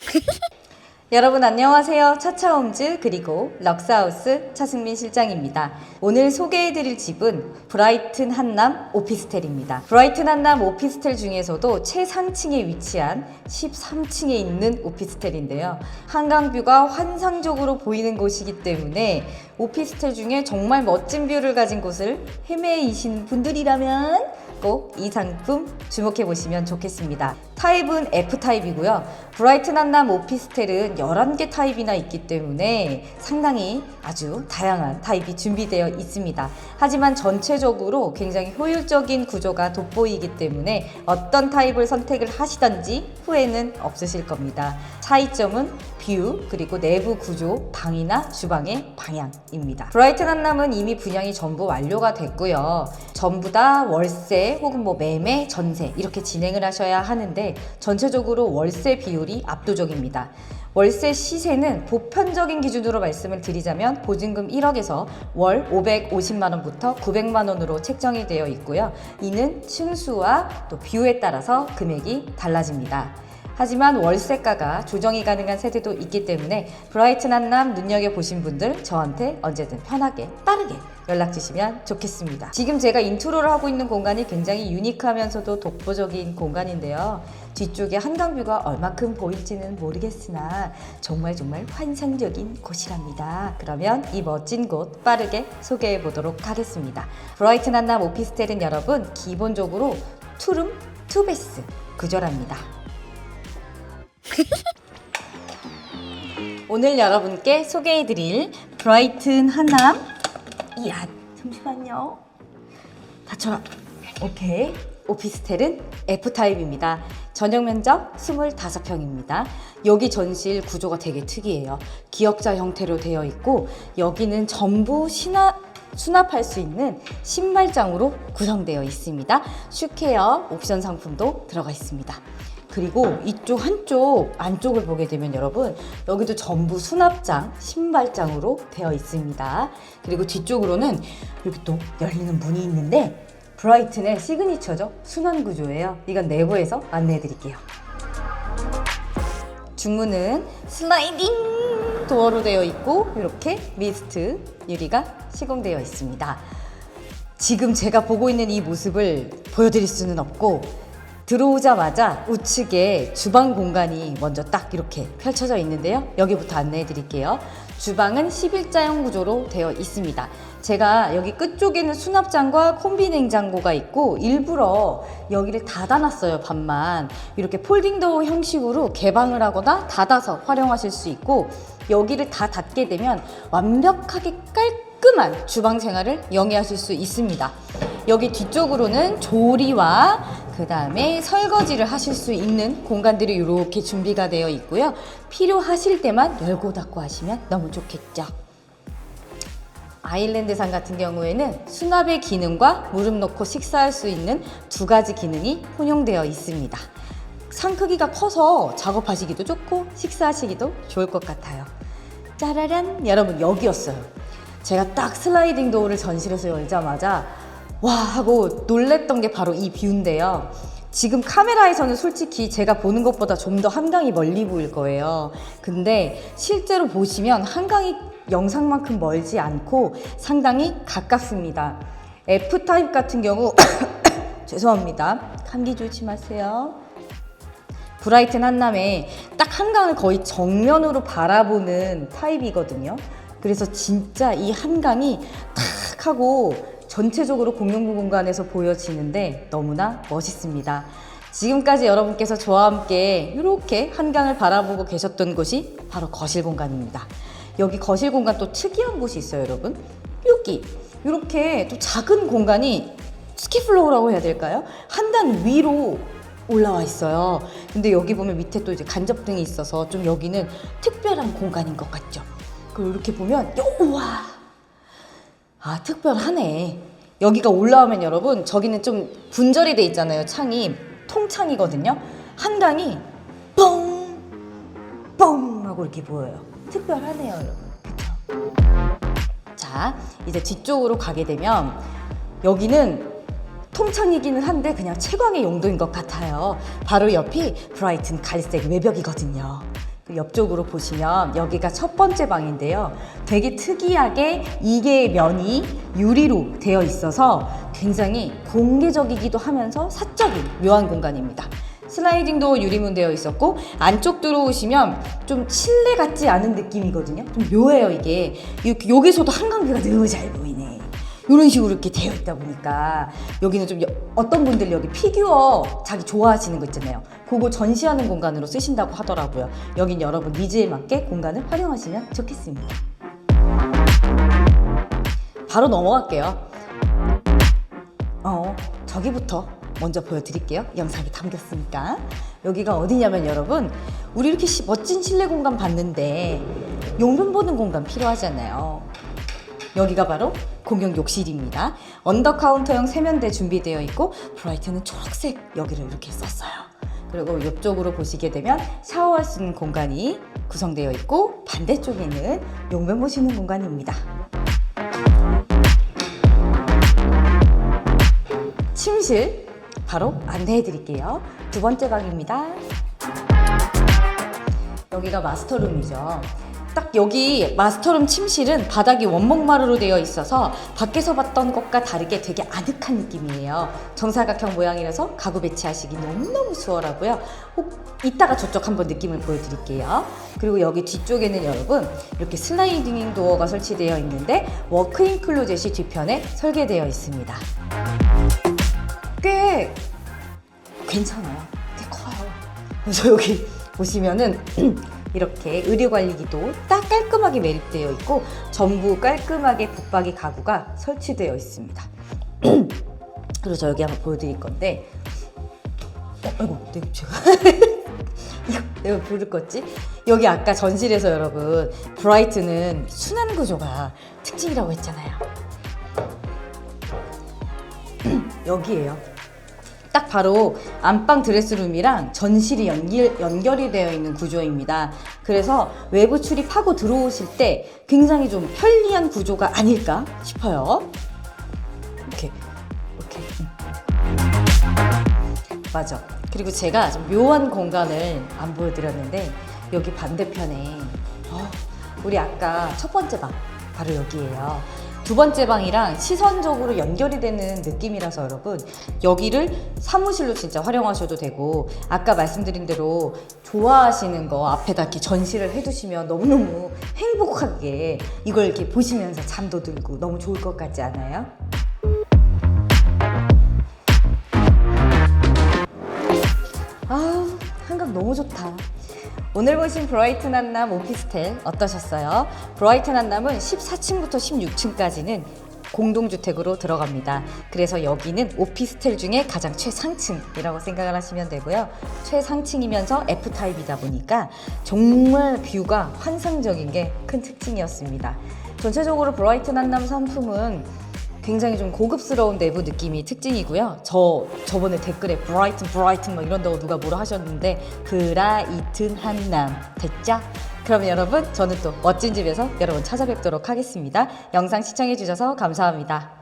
여러분 안녕하세요. 차차홈즈 그리고 럭스하우스 차승민 실장입니다. 오늘 소개해드릴 집은 브라이튼 한남 오피스텔입니다. 브라이튼 한남 오피스텔 중에서도 최상층에 위치한 13층에 있는 오피스텔인데요. 한강뷰가 환상적으로 보이는 곳이기 때문에 오피스텔 중에 정말 멋진 뷰를 가진 곳을 헤매이시는 분들이라면 꼭 이 상품 주목해 보시면 좋겠습니다. 타입은 F타입이고요. 브라이튼 한남 오피스텔은 11개 타입이나 있기 때문에 상당히 아주 다양한 타입이 준비되어 있습니다. 하지만 전체적으로 굉장히 효율적인 구조가 돋보이기 때문에 어떤 타입을 선택을 하시던지 후회는 없으실 겁니다. 차이점은 뷰 그리고 내부 구조, 방이나 주방의 방향입니다. 브라이튼 한남은 이미 분양이 전부 완료가 됐고요. 전부 다 월세 혹은 뭐 매매, 전세 이렇게 진행을 하셔야 하는데 전체적으로 월세 비율이 압도적입니다. 월세 시세는 보편적인 기준으로 말씀을 드리자면 보증금 1억에서 월 550만 원부터 900만 원으로 책정이 되어 있고요. 이는 층수와 또 뷰에 따라서 금액이 달라집니다. 하지만 월세가가 조정이 가능한 세대도 있기 때문에 브라이튼 한남 눈여겨보신 분들 저한테 언제든 편하게 빠르게 연락 주시면 좋겠습니다. 지금 제가 인트로를 하고 있는 공간이 굉장히 유니크하면서도 독보적인 공간인데요. 뒤쪽에 한강뷰가 얼마큼 보일지는 모르겠으나 정말 정말 환상적인 곳이랍니다. 그러면 이 멋진 곳 빠르게 소개해 보도록 하겠습니다. 브라이튼 한남 오피스텔은 여러분 기본적으로 투룸 투베스 구조랍니다. 오늘 여러분께 소개해드릴 브라이튼 한남. 이야 잠시만요. 닫혀라. 오케이. 오피스텔은 F타입입니다. 전용 면적 25평입니다. 여기 전실 구조가 되게 특이해요. 기역자 형태로 되어 있고 여기는 전부 신화 수납할 수 있는 신발장으로 구성되어 있습니다. 슈케어 옵션 상품도 들어가 있습니다 그리고 이쪽 한쪽 안쪽을 보게 되면 여러분 여기도 전부 수납장, 신발장으로 되어 있습니다. 그리고 뒤쪽으로는 이렇게 또 열리는 문이 있는데 브라이튼의 시그니처죠. 순환 구조예요. 이건 내부에서 안내해 드릴게요. 중문은 슬라이딩 도어로 되어 있고 이렇게 미스트 유리가 시공되어 있습니다. 지금 제가 보고 있는 이 모습을 보여드릴 수는 없고 들어오자마자 우측에 주방 공간이 먼저 딱 이렇게 펼쳐져 있는데요. 여기부터 안내해 드릴게요. 주방은 11자형 구조로 되어 있습니다. 제가 여기 끝쪽에는 수납장과 콤비 냉장고가 있고 일부러 여기를 닫아놨어요, 반만. 이렇게 폴딩도어 형식으로 개방을 하거나 닫아서 활용하실 수 있고 여기를 다 닫게 되면 완벽하게 깔끔한 주방 생활을 영위하실 수 있습니다. 여기 뒤쪽으로는 조리와 그 다음에 설거지를 하실 수 있는 공간들이 이렇게 준비가 되어 있고요. 필요하실 때만 열고 닫고 하시면 너무 좋겠죠. 아일랜드산 같은 경우에는 수납의 기능과 무릎 놓고 식사할 수 있는 두 가지 기능이 혼용되어 있습니다. 상 크기가 커서 작업하시기도 좋고 식사하시기도 좋을 것 같아요. 짜라란 여러분 여기였어요. 제가 딱 슬라이딩 도어를 전실에서 열자마자 와 하고 놀랬던 게 바로 이 뷰인데요. 지금 카메라에서는 솔직히 제가 보는 것보다 좀 더 한강이 멀리 보일 거예요. 근데 실제로 보시면 한강이 영상만큼 멀지 않고 상당히 가깝습니다. F타입 같은 경우 죄송합니다. 감기 조심하세요. 브라이튼 한남에 딱 한강을 거의 정면으로 바라보는 타입이거든요. 그래서 진짜 이 한강이 탁 하고 전체적으로 공용부 공간에서 보여지는데 너무나 멋있습니다. 지금까지 여러분께서 저와 함께 이렇게 한강을 바라보고 계셨던 곳이 바로 거실 공간입니다. 여기 거실 공간 또 특이한 곳이 있어요, 여러분. 여기 이렇게 또 작은 공간이 스키플로우라고 해야 될까요? 한 단 위로 올라와 있어요. 근데 여기 보면 밑에 또 이제 간접등이 있어서 좀 여기는 특별한 공간인 것 같죠? 그리고 이렇게 보면 우와 아 특별하네. 여기가 올라오면 여러분 저기는 좀 분절이 돼 있잖아요. 창이 통창이거든요. 한강이 뻥! 뻥! 하고 이렇게 보여요. 특별하네요, 여러분. 자, 이제 뒤쪽으로 가게 되면 여기는 통창이기는 한데 그냥 채광의 용도인 것 같아요. 바로 옆이 브라이튼 갈색 외벽이거든요. 그 옆쪽으로 보시면 여기가 첫 번째 방인데요. 되게 특이하게 이게 면이 유리로 되어 있어서 굉장히 공개적이기도 하면서 사적인 묘한 공간입니다. 슬라이딩도 유리문 되어 있었고 안쪽 들어오시면 좀 실내 같지 않은 느낌이거든요. 좀 묘해요 이게. 요- 여기서도 한강뷰가 너무 잘 보이네. 이런 식으로 이렇게 되어 있다 보니까 여기는 좀 여- 어떤 분들 여기 피규어 자기 좋아하시는 거 있잖아요. 그거 전시하는 공간으로 쓰신다고 하더라고요. 여긴 여러분 니즈에 맞게 공간을 활용하시면 좋겠습니다. 바로 넘어갈게요. 어, 저기부터 먼저 보여드릴게요. 영상에 담겼으니까. 여기가 어디냐면 여러분, 우리 이렇게 시- 멋진 실내 공간 봤는데 용변 보는 공간 필요하잖아요. 여기가 바로 공용 욕실입니다. 언더 카운터형 세면대 준비되어 있고 브라이트는 초록색 여기를 이렇게 썼어요. 그리고 이쪽으로 보시게 되면 샤워할 수 있는 공간이 구성되어 있고 반대쪽에는 용변 보시는 공간입니다. 침실 바로 안내해 드릴게요. 두 번째 방입니다. 여기가 마스터룸이죠. 딱 여기 마스터룸 침실은 바닥이 원목마루로 되어 있어서 밖에서 봤던 것과 다르게 되게 아늑한 느낌이에요. 정사각형 모양이라서 가구 배치하시기 너무너무 수월하고요. 혹 이따가 저쪽 한번 느낌을 보여드릴게요. 그리고 여기 뒤쪽에는 여러분 이렇게 슬라이딩 도어가 설치되어 있는데 워크인 클로젯이 뒤편에 설계되어 있습니다. 꽤 괜찮아요. 꽤 커요. 그래서 여기 보시면은 이렇게 의료관리기도 딱 깔끔하게 매립되어 있고 전부 깔끔하게 붙박이 가구가 설치되어 있습니다. 그리고 저 여기 한번 보여드릴 건데 어, 아이고 내가 제가 내가 부를 거지? 여기 아까 전실에서 여러분 브라이트는 순환 구조가 특징이라고 했잖아요. 여기에요. 딱 바로 안방 드레스룸이랑 전실이 연결, 연결이 되어 있는 구조입니다. 그래서 외부 출입하고 들어오실 때 굉장히 좀 편리한 구조가 아닐까 싶어요. 이렇게, 이렇게. 음. 맞아. 그리고 제가 좀 묘한 공간을 안 보여드렸는데 여기 반대편에 어, 우리 아까 첫 번째 방 바로 여기에요. 두 번째 방이랑 시선적으로 연결이 되는 느낌이라서 여러분 여기를 사무실로 진짜 활용하셔도 되고 아까 말씀드린 대로 좋아하시는 거 앞에다 이렇게 전시를 해두시면 너무너무 행복하게 이걸 이렇게 보시면서 잠도 들고 너무 좋을 것 같지 않아요? 아우 한강 너무 좋다. 오늘 보신 브라이튼 한남 오피스텔 어떠셨어요? 브라이튼 한남은 14층부터 16층까지는 공동주택으로 들어갑니다. 그래서 여기는 오피스텔 중에 가장 최상층이라고 생각을 하시면 되고요. 최상층이면서 F타입이다 보니까 정말 뷰가 환상적인 게 큰 특징이었습니다. 전체적으로 브라이튼 한남 상품은 굉장히 좀 고급스러운 내부 느낌이 특징이고요. 저 저번에 댓글에 브라이튼 브라이튼 막 이런다고 누가 뭐라 하셨는데 브라이튼 한남 됐죠? 그럼 여러분 저는 또 멋진 집에서 여러분 찾아뵙도록 하겠습니다. 영상 시청해 주셔서 감사합니다.